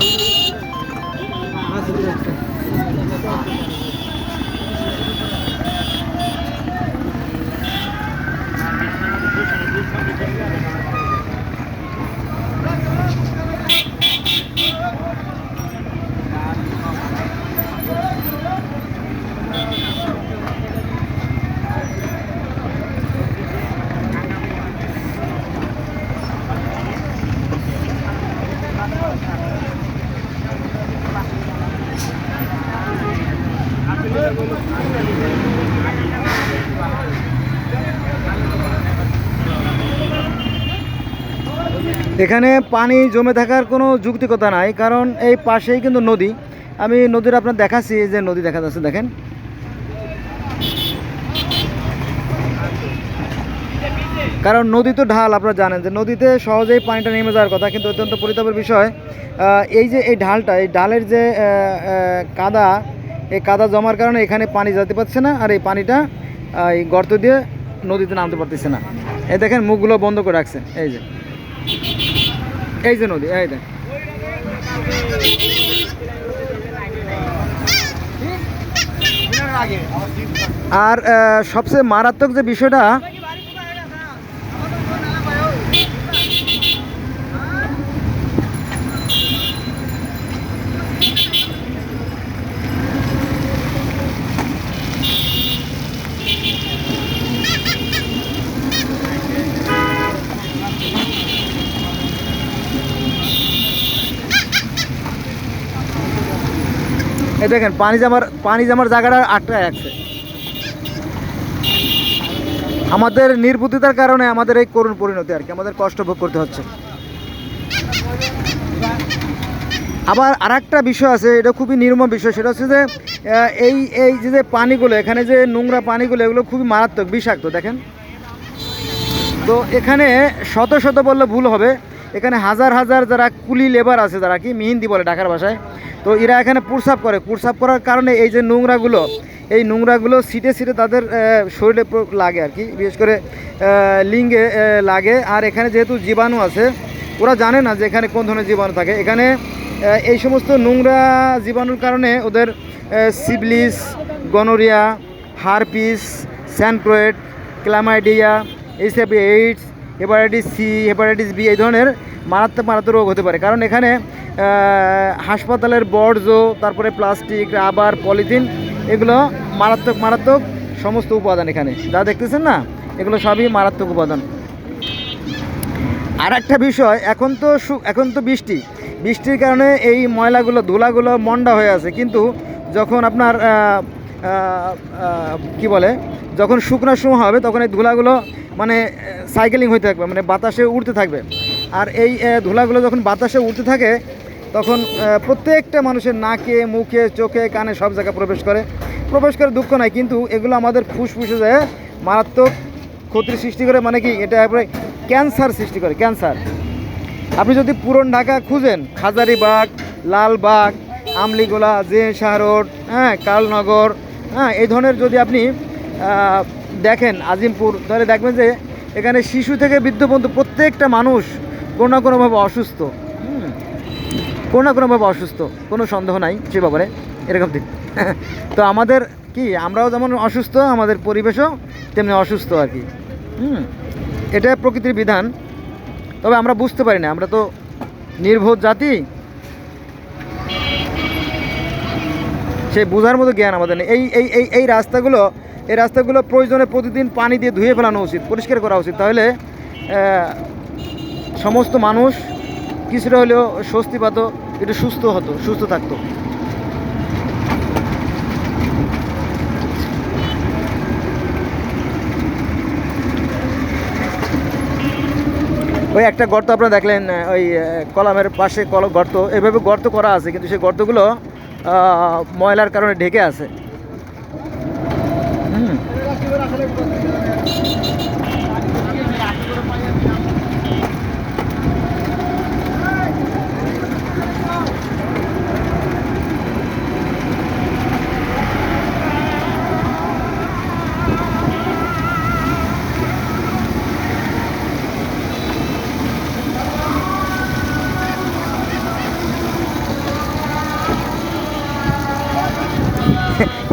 Thank you. এখানে পানি জমে থাকার কোনো যুক্তিকতা নাই, কারণ এই পাশেই কিন্তু নদী। আমি নদীর আপনার দেখাচ্ছি যে নদী দেখা যাচ্ছে, দেখেন। কারণ নদী তো ঢাল, আপনারা জানেন যে নদীতে সহজেই পানিটা নেমে যাওয়ার কথা, কিন্তু অত্যন্ত পরিতাপের বিষয়। এই যে এই ঢালটা, এই ঢালের যে কাদা, এই কাদা জমার কারণে এখানে পানি যেতে পারছে না, আর এই পানিটা এই গর্ত দিয়ে নদীতে নামতে পারতেছে না। এই দেখেন, মুখগুলো বন্ধ করে রাখছে, এই যে। এই যে নদী এই দেখ। আর সবচেয়ে মারাত্মক যে বিষয়টা এই দেখেন, পানি জামার পানি জামার জায়গাটা আটকায় আছে। আমাদের নির্বুদ্ধিতার কারণে আমাদের এই করুণ পরিণতি আর কি, আমাদের কষ্ট ভোগ করতে হচ্ছে। আবার আর একটা বিষয় আছে, এটা খুবই নির্মম বিষয়, সেটা হচ্ছে যে এই এই যে পানিগুলো, এখানে যে নোংরা পানিগুলো, এগুলো খুবই মারাত্মক, বিষাক্ত, দেখেন। তো এখানে শত শত বললে ভুল হবে এখানে হাজার হাজার যারা কুলি লেবার আছে, যারা কি মিহিন্দি বলে ঢাকার ভাষায়, তো এরা এখানে প্রসাব করে। প্রসাব করার কারণে এই যে নোংরাগুলো, এই নোংরাগুলো সিটে সিটে তাদের শরীরে লাগে আর কি। বিশেষ করে লিঙ্গে লাগে। আর এখানে যেহেতু জীবাণু আছে, ওরা জানে না যে এখানে কোন ধরনের জীবাণু থাকে। এখানে এই সমস্ত নোংরা জীবাণুর কারণে ওদের syphilis gonorrhoea, herpes, chancroid, chlamydia HIV AIDS hepatitis C, hepatitis B এই ধরনের মারাত্মক মারাত্মক রোগ হতে পারে। কারণ এখানে হাসপাতালের বর্জ্য, তারপরে প্লাস্টিক, রাবার, পলিথিন এগুলো মারাত্মক মারাত্মক সমস্ত উপাদান এখানে। যা দেখতেছেন না, এগুলো সবই মারাত্মক উপাদান। আর একটা বিষয়, এখন তো এখন তো বৃষ্টি। বৃষ্টির কারণে এই ময়লাগুলো, ধুলাগুলো মন্ডা হয়ে আছে। কিন্তু যখন আপনার কি বলে, যখন শুকনোর সময় হবে, তখন এই ধুলাগুলো মানে সাইকেলিং হতে থাকবে মানে বাতাসে উড়তে থাকবে। আর এই ধুলাগুলো যখন বাতাসে উড়তে থাকে, তখন প্রত্যেকটা মানুষের নাকে, মুখে, চোখে, কানে সব জায়গায় প্রবেশ করে। প্রবেশ করে দুঃখ নাই, কিন্তু এগুলো আমাদের ফুসফুসে যায়, মারাত্মক ক্ষতির সৃষ্টি করে মানে কি, এটা একবারে ক্যান্সার সৃষ্টি করে, ক্যান্সার। আপনি যদি পুরন ঢাকা খুঁজেন, হাজারিবাগ, লালবাগ, আমলিগোলা জে শাহ রোড হ্যাঁ কালনগর হ্যাঁ এই ধরনের যদি আপনি দেখেন আজিমপুর, তাহলে দেখবেন যে এখানে শিশু থেকে বৃদ্ধ পর্যন্ত প্রত্যেকটা মানুষ কোনো না কোনোভাবে অসুস্থ। কোনো না কোনোভাবে অসুস্থ, কোনো সন্দেহ নাই সে ব্যাপারে, এরকম দিক। তো আমাদের কি, আমরাও যেমন অসুস্থ, আমাদের পরিবেশও তেমনি অসুস্থ আর কি। হুম, এটা প্রকৃতির বিধান। তবে আমরা বুঝতে পারি না, আমরা তো নির্বোধ জাতি সেই বোঝার মতো জ্ঞান আমাদের নেই। এই এই এই এই রাস্তাগুলো এই রাস্তাগুলো প্রয়োজনে প্রতিদিন পানি দিয়ে ধুয়ে ফেলানো উচিত, পরিষ্কার করা উচিত। তাহলে সমস্ত মানুষ কিছুটা হলেও স্বস্তি পাতো, একটু সুস্থ হতো, সুস্থ থাকতো। ওই একটা গর্ত আপনারা দেখলেন ওই কলামের পাশে কল, গর্ত, এভাবে গর্ত করা আছে, কিন্তু সেই গর্তগুলো ময়লার কারণে ঢেকে আছে।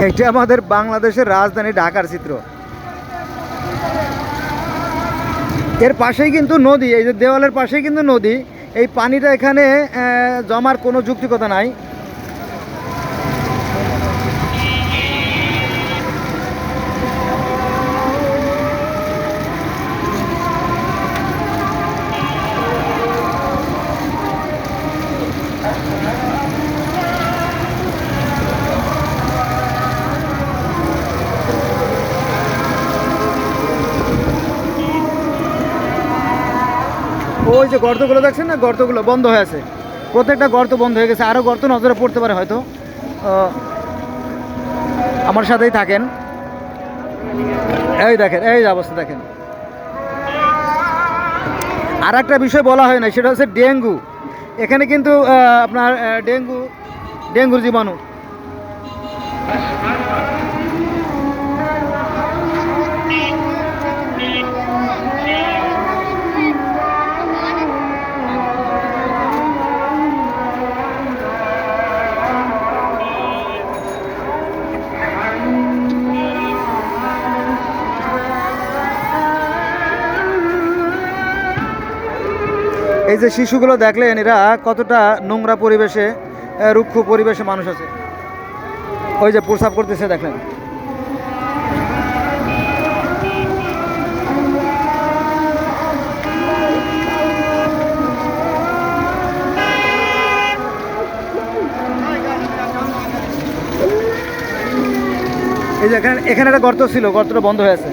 এটা আমাদের বাংলাদেশের রাজধানী ঢাকার চিত্র। এর পাশেই কিন্তু নদী, এই যে দেওয়ালের পাশেই কিন্তু নদী, এই পানিটা এখানে জমার কোনো যুক্তিকতা নাই। ওই যে গর্তগুলো দেখছেন না? গর্তগুলো বন্ধ হয়ে আছে। প্রত্যেকটা গর্ত বন্ধ হয়ে গেছে। আরও গর্ত নজরে পড়তে পারে হয়তো। আমার সাথেই থাকেন। এই দেখেন, এই অবস্থা দেখেন। আর একটা বিষয় বলা হয় না, সেটা হচ্ছে ডেঙ্গু। এখানে কিন্তু আপনার ডেঙ্গু ডেঙ্গুর জীবাণু। এই যে শিশুগুলো দেখলেন, এরা কতটা নোংরা পরিবেশে রুক্ষ পরিবেশে মানুষ আছে। ওই যে প্রসাব করতেছে, দেখলেন। এই যে এখানে এখানে একটা গর্ত ছিল, গর্তটা বন্ধ হয়ে আছে।